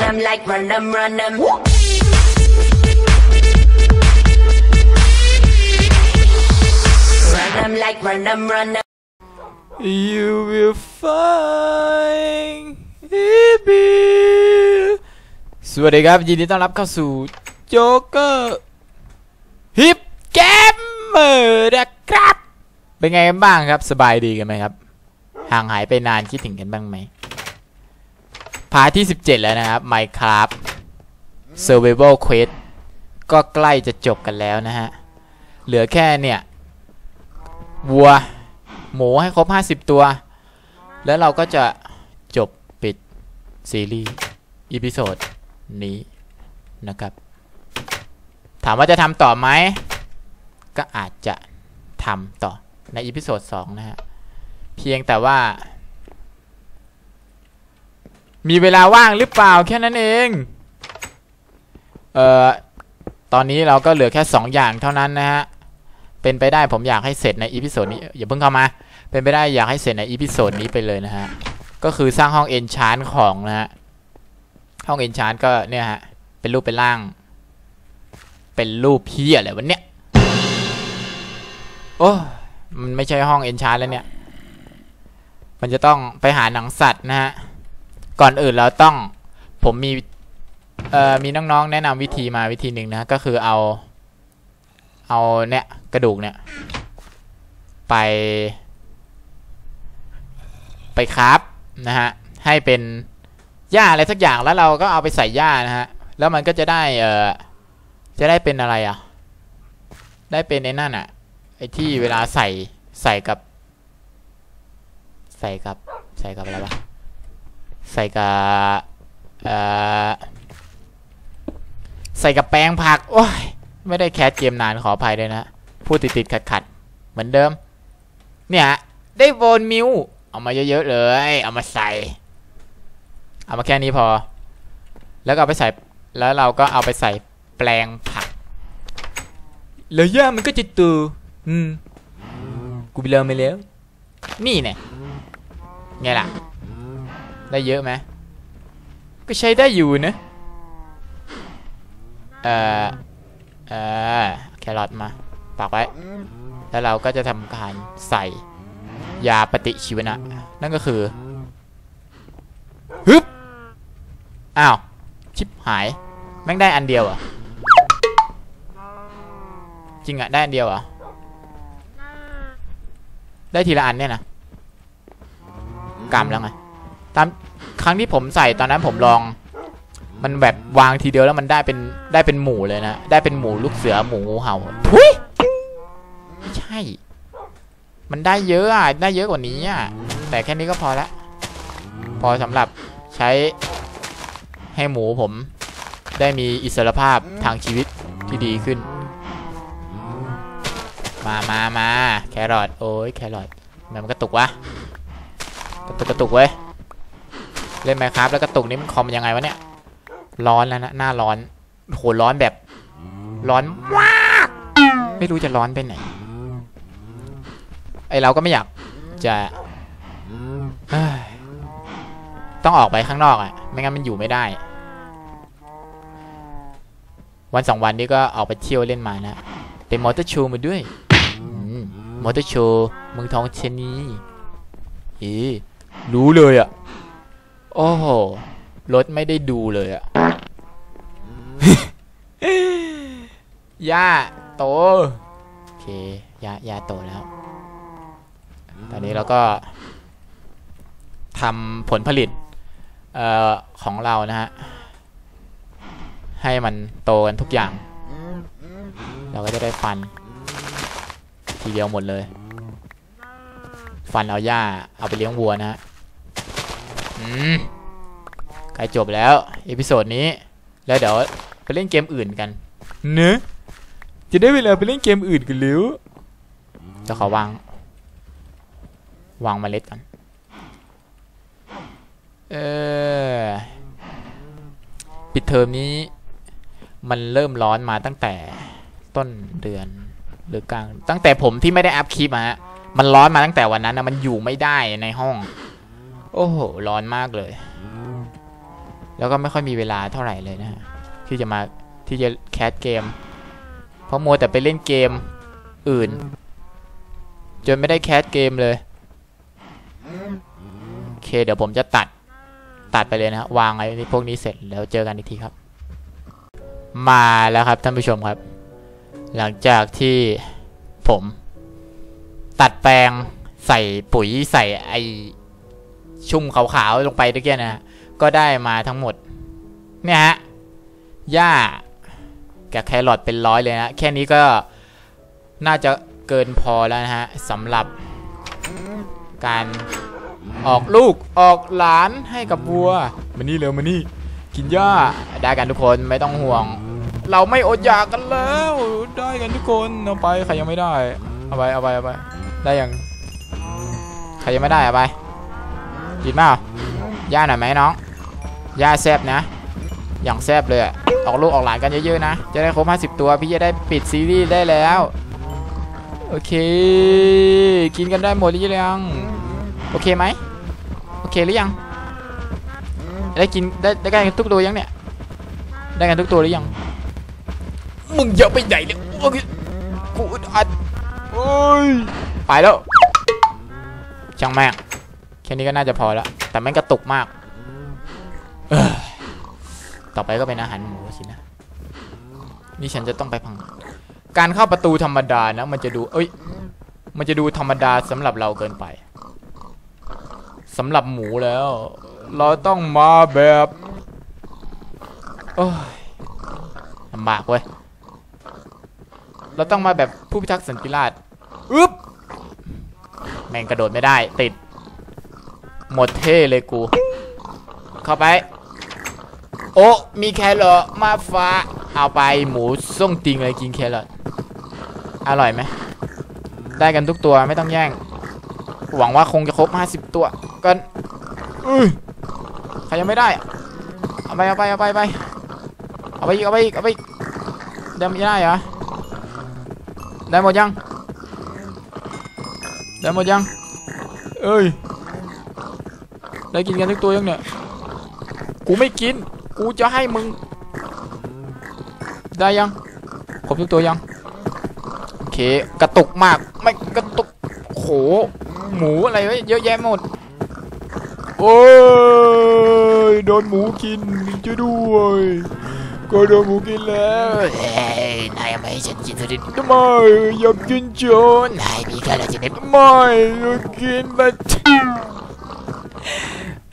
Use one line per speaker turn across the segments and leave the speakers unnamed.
them like run them, run them. Run them like run them, run them.
You will find i be สวัสดีครับ ยินดีต้อนรับเข้าสู่โจ๊กเกอร์ฮิปเกมเมอร์นะครับ เป็นไงกันบ้างครับ สบายดีกันไหมครับ ห่างหายไปนานคิดถึงกันบ้างไหม พาร์ทที่ 17 แล้วนะครับ Minecraft Survival Quest ก็ใกล้จะจบกันแล้วนะฮะ เหลือแค่เนี่ย วัว หมูให้ครบ 50 ตัว แล้วเราก็จะจบปิดซีรีส์อีพิโซดนี้นะครับ ถามว่าจะทำต่อไหม ก็อาจจะทำต่อในอีพิโซด2นะฮะ เพียงแต่ว่า มีเวลาว่างหรือเปล่าแค่นั้นเอง เอ่อ ตอนนี้เราก็เหลือแค่ 2 อย่างเท่านั้นนะฮะ เป็นไปได้ผมอยากให้เสร็จในอีพิโซดนี้ อย่าเพิ่งเข้ามา เป็นไปได้อยากให้เสร็จในอีพิโซดนี้ไปเลยนะฮะ ก็คือสร้างห้องเอนชานของนะฮะ ห้องเอนชานก็เนี่ยฮะ เป็นรูปเป็นร่าง เป็นรูปเพี้ยอะไรวะเนี่ยโอ้ มันไม่ใช่ห้องเอนชานแล้วเนี่ย มันจะต้องไปหาหนังสัตว์นะฮะ ก่อนอื่นเราต้องผมมีเอ่อมีน้องๆ แนะนำวิธีมาวิธีหนึ่งนะก็คือเอา เอาเนี่ยกระดูกเนี่ย ไป ไปครับนะฮะให้เป็นหญ้าอะไรสักอย่างแล้วเราก็เอาไปใส่หญ้านะฮะแล้วมันก็จะได้เอ่อจะได้เป็นอะไรอะ ได้เป็นไอ้นั่นอะไอ้ที่เวลาใส่ใส่กับ ใส่กับใส่กับอะไรวะ ใส่กับใส่กับแปลงผัก โอ้ย ไม่ได้แคสเกมนานขออภัยด้วยนะพูดติดๆขัดๆเหมือนเดิม เนี่ย ได้โวนมิวเอามาเยอะๆเลย เอามาใส่ เอามาแค่นี้พอ แล้วก็เอาไปใส่ แล้วเราก็เอาไปใส่แปลงผักแล้วย่ามันก็จะตูอืม กูไปเริ่มไปแล้ว นี่เนี่ยไงล่ะ ได้เยอะไหมก็ใช้ได้อยู่นะเอ่อเออแครอทมาปักไว้ แล้วเราก็จะทำการใส่ยาปฏิชีวนะ นั่นก็คือฮึบอ้าว ชิบหาย แม่งได้อันเดียวอะจริงอะ ได้อันเดียวเหรอได้ทีละอันเนี่ยนะกำแล้วไง ตามครั้งที่ผมใส่ตอนนั้นผมลอง มันแบบวางทีเดียวแล้วมันได้เป็นได้เป็นหมูเลยนะ ได้เป็นหมูลูกเสือหมูงูเห่าทุยไม่ใช่ มันได้เยอะอะได้เยอะกว่านี้อะแต่แค่นี้ก็พอละ พอสำหรับใช้ให้หมูผมได้มีอิสรภาพทางชีวิตที่ดีขึ้น มามามาแครอทโอ้ยแครอททำไมมันกระตุกวะกระตุกกระตุกเว้ย เล่นไหมครับแล้วกระตุกนี่มันคอมยังไงวะเนี่ย ร้อนแล้วนะหน้าร้อนโหร้อนแบบ ร้อนมากไม่รู้จะร้อนไปไหนไอเราก็ไม่อยากจะต้องออกไปข้างนอกอะ ไม่งั้นมันอยู่ไม่ได้ วันสองวันนี้ก็ออกไปเที่ยวเล่นมานะเป็นมอเตอร์โชว์มาด้วยมอเตอร์โชว์เมืองทองเชนีเอ๊ะรู้เลยอะ่ะ โอ้โห รถไม่ได้ดูเลยอะย่าโต โอเคย่าย่าโตแล้ว ตอนนี้เราก็ทำผลผลิตเอ่อของเรานะฮะ ให้มันโตกันทุกอย่าง เราก็จะได้ฟัน ทีเดียวหมดเลย ฟันเอาหญ้าเอาไปเลี้ยงวัวนะฮะ ใกล้จบแล้ว เอพิโซดนี้ แล้วเดี๋ยวไปเล่นเกมอื่นกันเนอะจะได้เวลาไปเล่นเกมอื่นกันแล้วจะขอวาง วางเมล็ดก่อนเออปิดเทอมนี้ มันเริ่มร้อนมาตั้งแต่ต้นเดือนหรือกลาง ตั้งแต่ผมที่ไม่ได้อัพคลิปอะฮะมันร้อนมาตั้งแต่วันนั้นนะมันอยู่ไม่ได้ในห้อง โอ้โห ร้อนมากเลย แล้วก็ไม่ค่อยมีเวลาเท่าไหร่เลยนะฮะ ที่จะมาที่จะแคสเกม เพราะมัวแต่ไปเล่นเกมอื่น จนไม่ได้แคสเกมเลยโอเค เดี๋ยวผมจะตัดตัดไปเลยนะฮะวางไอ้พวกนี้เสร็จแล้วเจอกันอีกทีครับ มาแล้วครับท่านผู้ชมครับ หลังจากที่ผม ตัดแปลงใส่ปุ๋ยใส่ไอ ชุ่มขาวๆลงไปตะเกียนะฮะก็ได้มาทั้งหมด เนี่ยฮะ หญ้ากับแครอทเป็นร้อยเลยนะ แค่นี้ก็น่าจะเกินพอแล้วนะฮะสำหรับการออกลูกออกหลานให้กับวัวมานี่เร็วมานี่ กินหญ้าได้กันทุกคนไม่ต้องห่วง เราไม่อดอยากกันแล้ว ได้กันทุกคนเอาไปใครยังไม่ได้เอาไปเอาไปเอาไปได้ยังใครยังไม่ได้เอาไป กินเปล่าย่าหน่อยไหมน้องย่าแซบนะ อย่างแซบเลยอะออกลูกออกหลานกันเยอะๆนะ จะได้ครบ 50 ตัว พี่จะได้ปิดซีรีส์ได้แล้ว โอเค กินกันได้หมดหรือยัง โอเคไหม โอเคหรือยัง ได้กินได้ได้กันทุกตัวยังเนี่ย ได้กันทุกตัวหรือยัง มึงอย่าไปไหนเลยโอ้ยกูอัดโอ้ยไปแล้วช่างแม่ง ค่นี้ก็น่าจะพอแล้ว แต่แม่งกระตุกมาก ต่อไปก็เป็นอาหารหมูสินะ นี่ฉันจะต้องไปพัง การเข้าประตูธรรมดานะ มันจะดู เอ้ย มันจะดูธรรมดาสำหรับเราเกินไปสำหรับหมูแล้ว เราต้องมาแบบโอ้ยลำบากเว้ย เราต้องมาแบบผู้พิทักษ์สันติราษฎร์อึ๊บแม่งกระโดดไม่ได้ ติด หมดเท่เลยกู เข้าไป โอ้มีแครอทมาฟ้า เอาไปหมูส่งติงเลยกินแครอทอร่อยไหม ได้กันทุกตัวไม่ต้องแย่ง หวังว่าคงจะครบ 50 ตัวกันอุ้ยใครยังไม่ได้อะเอาไปเอาไปเอาไปเอาไปเอาไปอีกเอาไปอีกเอาไปอีกได้ไม่ได้เหรอได้หมดยังได้หมดยังเอ้ย ได้กินกันทุกตัวยังเนี่ย กูไม่กิน กูจะให้มึง ได้ยังครบทุกตัวยัง โอเค กระตุกมาก ไม่กระตุกโห หมูอะไรวะเยอะแยะหมด โอ้ย โดนหมูกินช่วยด้วย ก็โดนหมูกินแล้ว
เฮ้ยนายไม่ให้ฉันกินสิ
ทำไมอยากกินโจน
นายมีแค่อะไรจะเน็บ
ไม่อยากกินบัต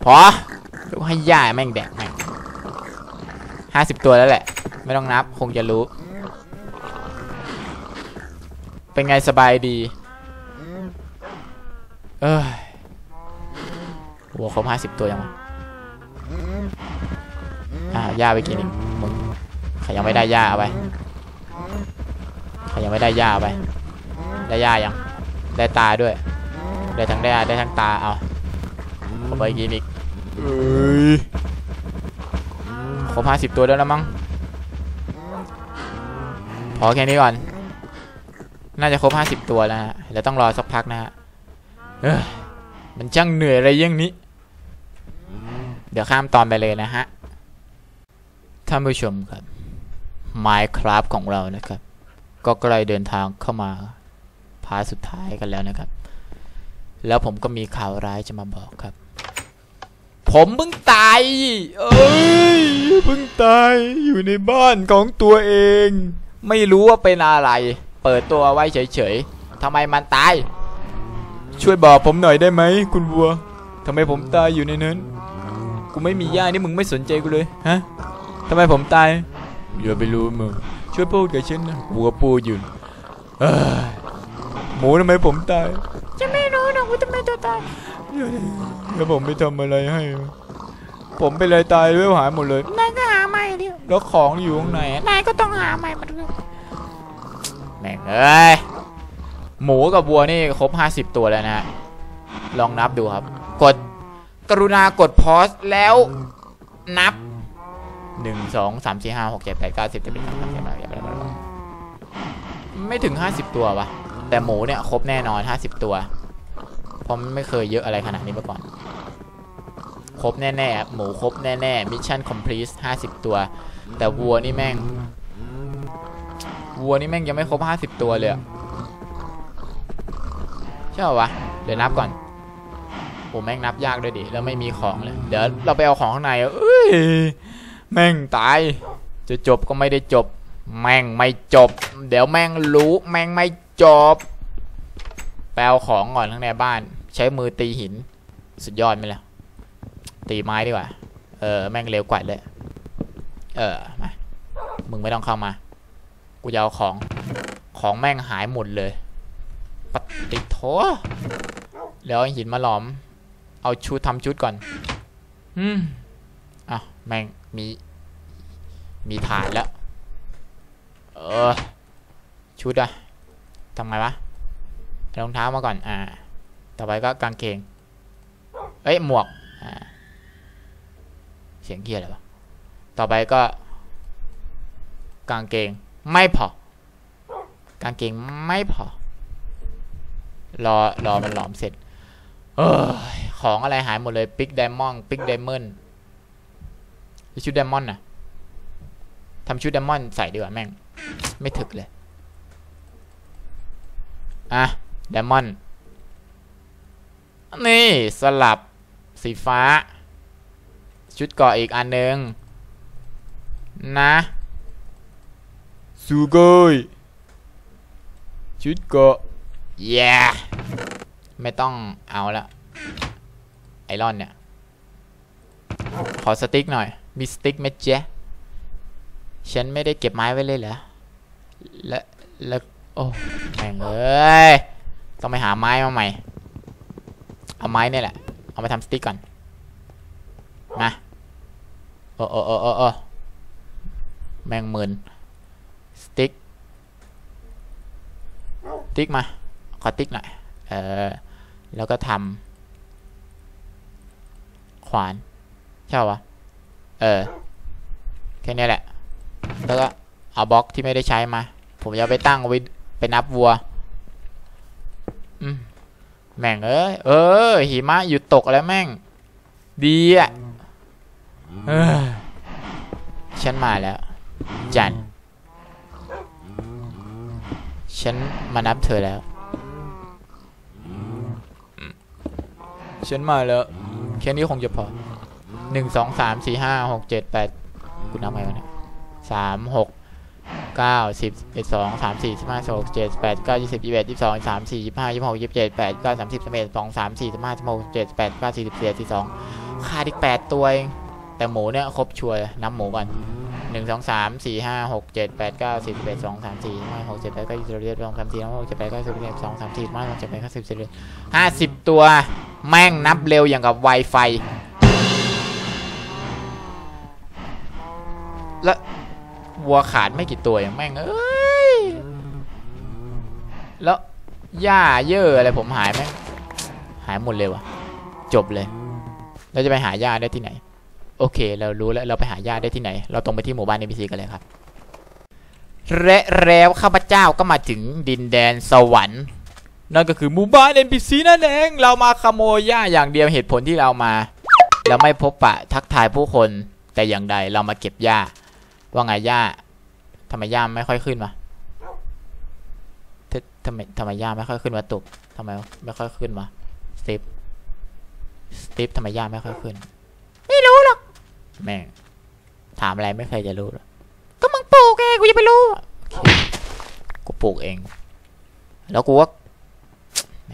พอลูกให้ย่าแม่งแดกแม่งห้าสิบตัวแล้วแหละ ไม่ต้องนับคงจะรู้ เป็นไงสบายดี เอ้ยหัวครบห้าสิบตัวยังวะอ่าย่าไปกินอีกมึงใครยังไม่ได้ย่าเอาไปใครยังไม่ได้ย่าเอาไป ได้ย่ายัง ได้ตาด้วย ได้ทั้งได้ได้ทั้งตาเอาเอาไปกินอีก เอ้ยครบห้าสิบตัวแล้วล้วมั้งพอแค่นี้ก่อน น่าจะครบห้าสิบตัวแล้วฮะแล้วต้องรอสักพักนะฮะเอ้ยมันช่างเหนื่อยอะไรอย่างนี้ เดี๋ยวข้ามตอนไปเลยนะฮะ ท่านผู้ชมครับ Minecraft ของเรานะครับ ก็ใกล้เดินทางเข้ามาพาสุดท้ายกันแล้วนะครับ แล้วผมก็มีข่าวร้ายจะมาบอกครับ ผมเพิ่งตาย เอ้ย เพิ่งตายอยู่ในบ้านของตัวเอง ไม่รู้ว่าเป็นอะไร เปิดตัวไว้เฉยๆทำไมมันตาย ช่วยบอกผมหน่อยได้ไหมคุณวัวทำไมผมตายอยู่ในนั้น กูไม่มีย่านี่มึงไม่สนใจกูเลย ฮะทำไมผมตาย อย่าไปรู้มึง ช่วยพูดกับฉันนะวัวพูดอยู่เอ้ยหมูทำไมผมตาย
จะไม่รู้นะว่าทำไมตัวตาย
แล้วผมไปทำอะไรให้ ผมเป็นอะไรตายเรื่อหายหมดเลย
นายก็หาใหม่ดิ
แล้วของอยู่ข้างในอะ
นายก็ต้องหาใหม่มาด้วย
แม่งเอ้ย หมูกับวัวนี่ครบ50ตัวแล้วนะฮะลองนับดูครับ กดกรุณากดพอสแล้วนับ1 2 3 4 5 6 7 8 9 10 11 12 13 14ไม่ถึง50ตัววะแต่หมูเนี่ยครบแน่นอน50ตัว เพราะมันไม่เคยเยอะอะไรขนาดนี้มาก่อน ครบแน่ๆ หมูครบแน่ๆ มิชชั่นคอมพลีท50ตัว แต่วัวนี่แม่ง วัวนี่แม่งยังไม่ครบ50ตัวเลยใช่ป่าวะ เดี๋ยวนับก่อนโอ้แม่งนับยากด้วยดิ แล้วไม่มีของเลย เดี๋ยวเราไปเอาของข้างในเอ้ย แม่งตาย จะจบก็ไม่ได้จบ แม่งไม่จบ เดี๋ยวแม่งรู้ แม่งไม่จบไปเอาของก่อนข้างในบ้าน ใช้มือตีหิน สุดยอดไหมล่ะ ตีไม้ดีกว่า เออ แม่งเร็วกว่าเลย เออ มา มึงไม่ต้องเข้ามา กูจะเอาของ ของแม่งหายหมดเลย ปฏิโถแล้วหินมาหลอม เอาชุดทำชุดก่อน อืมอะแม่งมี มีฐานแล้ว เออ ชุดอะทำไงวะรองเท้ามาก่อน อ่า ต่อไปก็กางเกง เอ้ยหมวกเสียงเกียร์อะไรวะต่อไปก็ กางเกงไม่พอกางเกงไม่พอ รอรอมันหลอมเสร็จ เออของอะไรหายหมดเลยปิกไดมอนด์ปิกไดมอนด์ชุดไดมอนด์น่ะทำชุดไดมอนด์ใส่ดีกว่าแม่ง ไม่ถึกเลย อะไดมอนด์ นี่สลับสีฟ้า ชุดเกาะอีกอันหนึ่งนะซูโกยชุดเกาะ yeah ไม่ต้องเอาละไอรอนเนี่ย ขอสติ๊กหน่อย มีสติ๊กไหมเจ๊ฉันไม่ได้เก็บไม้ไว้เลยเหรอ และ แล้วโอ้แม่งเอ้ย ต้องไปหาไม้มาใหม่ เอาไม้เนี่ยแหละ เอามาทำสติ๊กก่อน มาโอ้โอ้โอ้โอ้โอ้แมงมืนสติ๊กสติ๊กมา ขอติ๊กหน่อย เออ แล้วก็ทำขวาน ใช่ปะเออ แค่นี้แหละ แล้วก็เอาบล็อกที่ไม่ได้ใช้มา ผมจะไปตั้งไว้ไปนับวัว อืม แม่งเอ้ยเออหิมะหยุดตกแล้วแม่ง ดีอะเออฉันมาแล้ว จัน ฉันมานับเธอแล้ว ฉันมาแล้ว แค่นี้คงจะพอหนึ่งสองสามสี่ห้าหกเจ็ดแปดกูนับไงวะเนี่ยสามหก เก้าสิบเอ็ดสองสามสี่สิบห้าสิบหกเจ็ดแปดเก้ายี่สิบยี่สิบเอ็ดยี่สิบสองสามสี่ยี่สิบห้ายี่สิบหกยี่สิบเจ็ดแปดเก้าสามสิบสามเอ็ดสองสามสี่สิบห้าสิบหกเจ็ดแปดเก้าสี่สิบสี่สี่สองขาดอีกแปดตัวเอง แต่หมูเนี่ยครบชัวร์นับหมูก่อนหนึ่งสองสามสี่ห้าหกเจ็ดแปดเก้าสิบเอ็ดสองสามสี่ห้าหกเจ็ดแปดเก้ายี่สิบเอ็ดสองสามสี่ห้าหกเจ็ดแปดเก้าสิบเอ็ดสองสามสี่ห้าหกเจ็ดแปดเก้าสิบสิบเอ็ดห้าสิบตัว แม่งนับเร็วอย่างกับ Wi-Fi แล้ว วัวขาดไม่กี่ตัวอย่างแม่งเอ้ยแล้วหญ้าเยอะอะไรผมหายแม่งหายหมดเลยวะจบเลย เราจะไปหาหญ้าได้ที่ไหน โอเค เรารู้แล้วเราไปหาหญ้าได้ที่ไหน เราตรงไปที่หมู่บ้าน NPC กันเลยครับและแล้วข้าพเจ้าก็มาถึงดินแดนสวรรค์นั่นก็คือหมู่บ้าน NPC นั่นเอง เรามาขโมยหญ้าอย่างเดียวเหตุผลที่เรามา เราไม่พบปะทักทายผู้คนแต่อย่างใดเรามาเก็บหญ้า ว่าไงหญ้าทำไมหญ้าไม่ค่อยขึ้นวะททำไมทำไมหญ้าไม่ค่อยขึ้นวะตุกทำไมไม่ค่อยขึ้นวะสตีฟสตีฟทำไมหญ้าไม่ค่อยขึ้น
ไม่รู้หรอก
แม่ง ถามอะไรไม่เคยจะรู้หรอก
ก็มึงปลูกเองกูจะไปรู้
กูปลูกเอง แล้วกูว่าแหม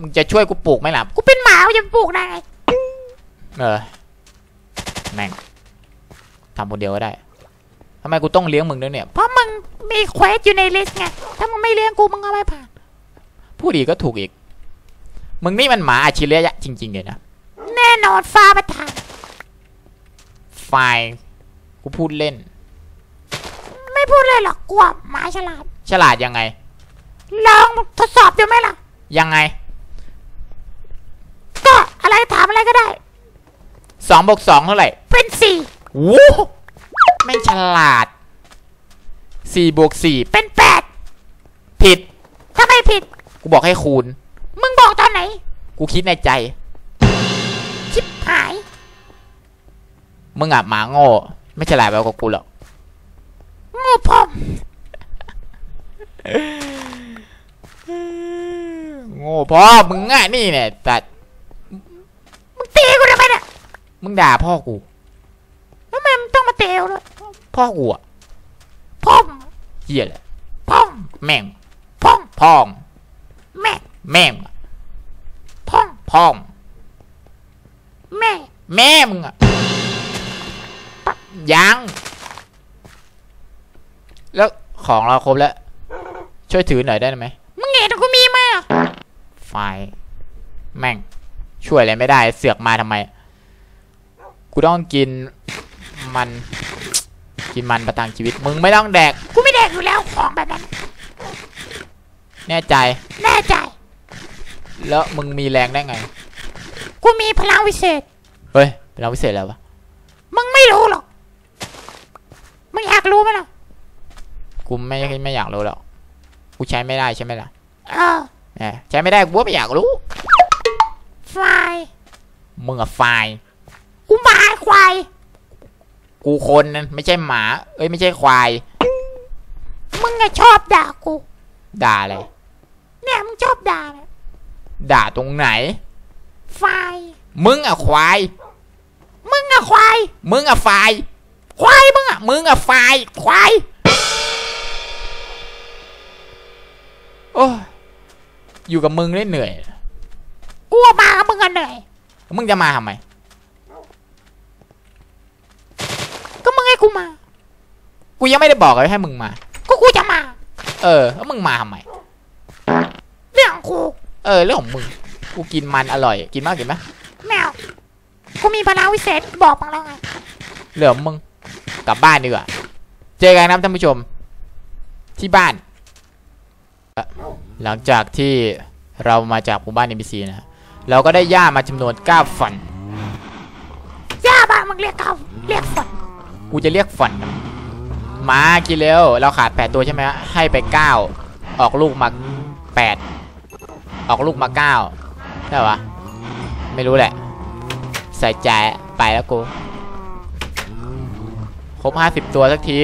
มึงจะช่วยกูปลูกไหมล่ะ
กูเป็นหมาจะปปลูกได้
เออ แม่งทำคนเดียวก็ได้ ทำไมกูต้องเลี้ยงมึงด้วยเนี่ย
เพราะมึงมีเควสอยู่ในลิสต์ไง ถ้ามึงไม่เลี้ยงกูมึงก็ไม่ผ่าน
พูดอีกก็ถูกอีก มึงนี่มันหมาอาชิเระยะจริงๆเลยนะ
แน่นอนฟ้าประทาน
ไฟล์กูพูดเล่น
ไม่พูดเลยหรอกกลัวหมาฉลาด
ฉลาดยังไง
ลองทดสอบดูไหมล่ะ
ยังไง
ก็อะไรถามอะไรก็ได้
สองบวกสองเท่าไหร่
เป็นสี่
วู้ ไม่งฉลาดสี่บวกสี่
เป็นแปด
ผิด
ถ้าไม่ผิด
กูบอกให้คูณ
มึงบอกตอนไหน
กูคิดในใจ
ชิบหาย
มึงอะหมาโง่ ไม่ฉลาดแบบกับกูหรอก
โง่พ่อม
โง่พ่อมึงอะนี่เนี่ยแต่
มึงตีกูทำไมเนี่ย
มึงด่าพ่อกู
ทำไมมึงต้องมาเตะกูด้วย
พ่อกูอะ
พ่อม
เหี้ยเลย
พ่อม
แม่ง
พ่อม
พ่อง
แม่
แม่ง
พ่อม
พ่อง
แม่
แม่มึงอะยัง แล้วของเราครบแล้ว ช่วยถือหน่อยได้ไหม
มึงเห็นกูมีไหมอะ
ไฟล์แม่ง ช่วยอะไรไม่ได้ เสือกมาทำไม กูต้องกินมัน กินมันประทังชีวิตมึงไม่ต้องแดก
กูไม่แดกอยู่แล้วของแบบนั้น
แน่ใจ
แน่ใจ
แล้วมึงมีแรงได้ไง
กูมีพลังวิเศษ
เฮ้ยเป็นเราพิเศษแล้ววะ
มึงไม่รู้หรอก มึงอยากรู้ไหมล่ะ
กูไม่ไม่อยากรู้หรอก กูใช้ไม่ได้ใช่ไหมล่ะ
เออ
แหมใช้ไม่ได้กูก็ไม่อยากรู้
ไฟล์
มึงอะไฟล์
กูหมาควาย
กูคนนั้นไม่ใช่หมา เอ้ยไม่ใช่ควาย
มึงอะชอบด่ากู
ด่าอะไร
เนี่ยมึงชอบด่าเนี่ย
ด่าตรงไหน
ไฟล์
มึงอะควาย
มึงอะควาย
มึงอะไฟล์
ควายมึงอะ
มึงอะไฟล์
ควาย
โอ้ยอยู่กับมึงได้เหนื่อย
กูอะมากับมึงอะเหนื่อย
มึงจะมาทำไม
ก็มึงให้กูมา
กูยังไม่ได้บอกเลยให้มึงมา
ก็กูจะมา
เออ แล้วมึงมาทำไม
เรื่องของกู
เออ เรื่องของมึง กูกินมันอร่อย กินมากกินไหม
แมวกูมีพลังวิเศษบอกมึงแล้วไง
เรื่องของมึง กลับบ้านดีกว่า เจอกันนะครับท่านผู้ชม ที่บ้านเอ่อหลังจากที่เรามาจากหมู่บ้าน NPC นะฮะเราก็ได้ย่ามาจำนวน9ฝัน
ย่าบ้านมึงเรียกเขาเรียกฝน
กูจะเรียกฝันมากินเร็วเราขาด8ตัวใช่ไหมฮะให้ไป9ออกลูกมา8ออกลูกมา9ได้ปะไม่รู้แหละ ใส่ใจไปแล้วกู ครบ50ตัวสักที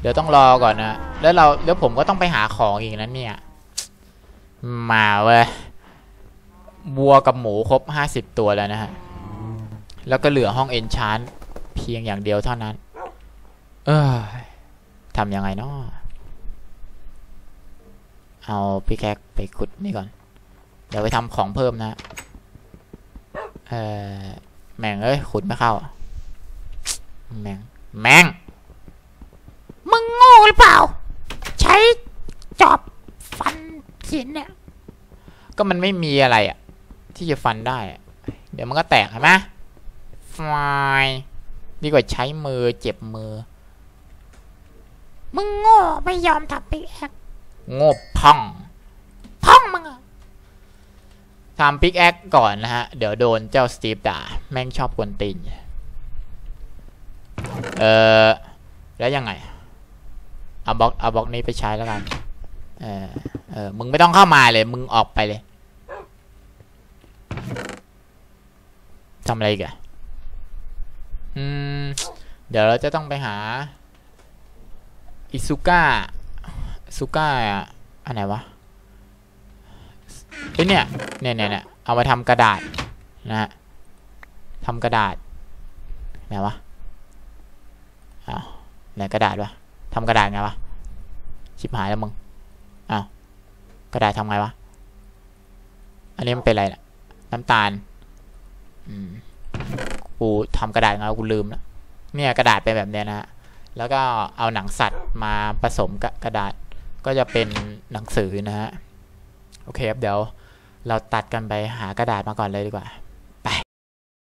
เดี๋ยวต้องรอก่อนนะ แล้วเราแล้วผมก็ต้องไปหาของอีกนั้นเนี่ย มาเว้ยวัวกับหมูครบ50ตัวแล้วนะฮะ แล้วก็เหลือห้องเอนชาน เพียงอย่างเดียวเท่านั้น เอ้ยทำยังไงเนาะเอาพี่แคกไปขุดนี่ก่อน เดี๋ยวไปทำของเพิ่มนะ เออแม่งเอ้ยขุดไม่เข้า แม่ง แม่ง
มึงโง่หรือเปล่า ใช้จอบฟันหินเนี่ย
ก็มันไม่มีอะไรอะที่จะฟันได้อะเดี๋ยวมันก็แตกใช่ไหมฟาย ดีกว่าใช้มือเจ็บมือ
มึงโง่ไม่ยอมทำปีแอก
โง่พัง
พ่องมึงอะ
ทำปิกแอคก่อนนะฮะ เดี๋ยวโดนเจ้าสตีฟด่า แม่งชอบกวนตีนเออแล้วยังไง เอาบล็อกเอาบล็อกนี้ไปใช้แล้วกัน เออเออมึงไม่ต้องเข้ามาเลย มึงออกไปเลยทำอะไรอีกัน อืม เดี๋ยวเราจะต้องไปหาอิซุก้าซุก้าอะอันไหนวะเอ้ยเนี่ยเนี่ยเนี่ยเนี่ยเอามาทำกระดาษนะฮะทำกระดาษไหนวะอ้าวไหนกระดาษวะทำกระดาษไงวะชิบหายแล้วมึงอ้าวกระดาษทำไงวะอันนี้มันเป็นอะไรน่ะน้ำตาลอืม กูทำกระดาษไงวกูลืมนะเนี่ยกระดาษเป็นแบบเนี้ยนะฮะแล้วก็เอาหนังสัตว์มาผสมกับกระดาษก็จะเป็นหนังสือนะฮะโอเคครับเดี๋ยวเราตัดกันไปหากระดาษมาก่อนเลยดีกว่า